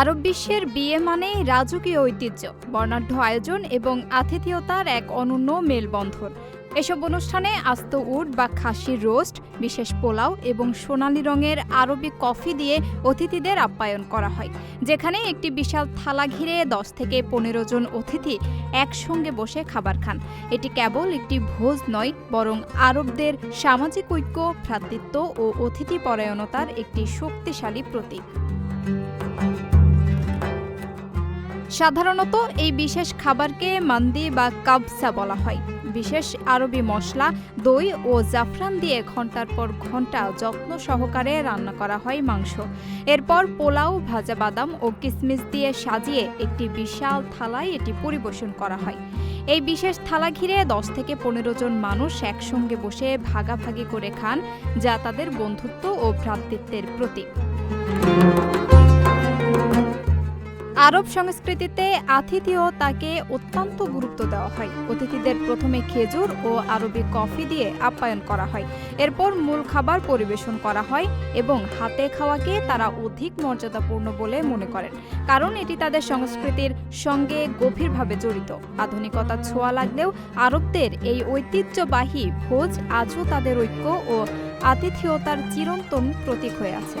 আরব বিশ্বের বিয়ে মানেই রাজকীয় ঐতিহ্য, বর্ণাঢ্য আয়োজন এবং আতিথেয়তার এক অনন্য মেলবন্ধন। এসব অনুষ্ঠানে আস্ত উট বা খাসির রোস্ট, বিশেষ পোলাও এবং সোনালী রঙের আরবি কফি দিয়ে অতিথিদের আপ্যায়ন করা হয়, যেখানে একটি বিশাল থালা ঘিরে দশ থেকে পনেরো জন অতিথি একসঙ্গে বসে খাবার খান। এটি কেবল একটি ভোজ নয়, বরং আরবদের সামাজিক ঐক্য, ভ্রাতৃত্ব ও অতিথি পরায়ণতার একটি শক্তিশালী প্রতীক। সাধারণত এই বিশেষ খাবারকে মান্দি বা কাবসা বলা হয়। বিশেষ আরবি মশলা, দই ও জাফরান দিয়ে ঘণ্টার পর ঘণ্টা যত্ন সহকারে রান্না করা হয় মাংস। এরপর পোলাও, ভাজা বাদাম ও কিসমিস দিয়ে সাজিয়ে একটি বিশাল থালায় এটি পরিবেশন করা হয়। এই বিশেষ থালা ঘিরে দশ থেকে পনেরো জন মানুষ একসঙ্গে বসে ভাগাভাগি করে খান, যা তাদের বন্ধুত্ব ও ভ্রাতৃত্বের প্রতীক। আরব সংস্কৃতিতে আতিথেয়তাকে অত্যন্ত গুরুত্ব দেওয়া হয়। অতিথিদের প্রথমে খেজুর ও আরবি কফি দিয়ে আপ্যায়ন করা হয়। এরপর মূল খাবার পরিবেশন করা হয় এবং হাতে খাওয়াকে তারা অধিক মর্যাদাপূর্ণ বলে মনে করেন। কারণ এটি তাদের সংস্কৃতির সঙ্গে গভীরভাবে জড়িত। আধুনিকতার ছোঁয়া লাগলেও আরবদের এই ঐতিহ্যবাহী ভোজ আজও তাদের ঐক্য ও আতিথেয়তার চিরন্তন প্রতীক হয়ে আছে।